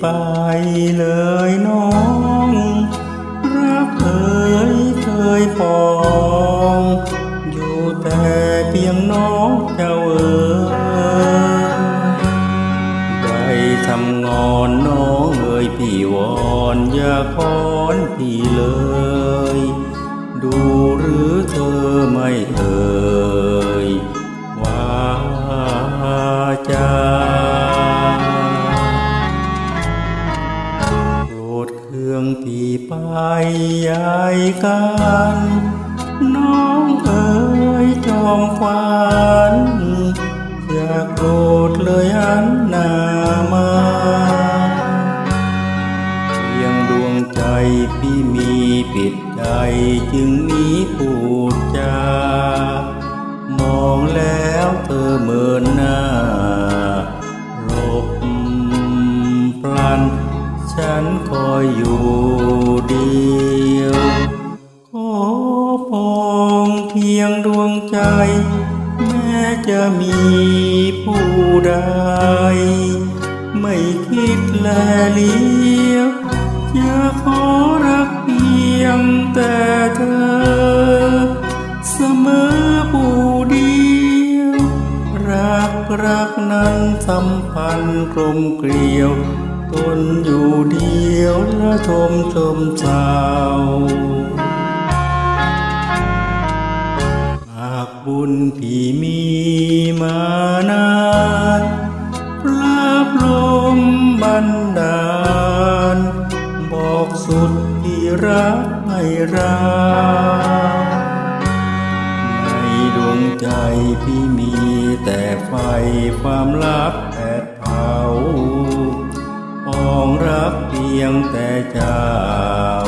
ไปเลยน้อง รักเอ๋ยเคยปองอยู่แต่เพียงน้องเจ้าเอ๋ยได้ทำงอนน้องเอ๋ยพี่วอนอย่าคอนพี่เลย ดูหรือเธอไม่เอ่ เครื่องพี่ไปใหญ่กันน้องเอ๋ยจอมฝันอย่าโกรธเลยหันหน้ามาเพียงดวงใจพี่มีปิดใจจึงมีพูดจามองแล้วเธอเมินหน้าหลบพลัน ฉันคอยอยู่เดียว ขอปองเพียงดวงใจ แม้จะมีผู้ใด ไม่คิดแลเลี้ยวจะขอรักเพียงแต่เธอ เสมอผู้เดียว รักรักนั้นสัมพันธ์กลมเกลียว ตนอยู่เดียวและชมชมเศร้าหากบุญที่มีมานานพระพรมบันดาล บอกสุดที่รักให้เราในดวงใจพี่มีแต่ไฟความลับแยงแต่เจ้า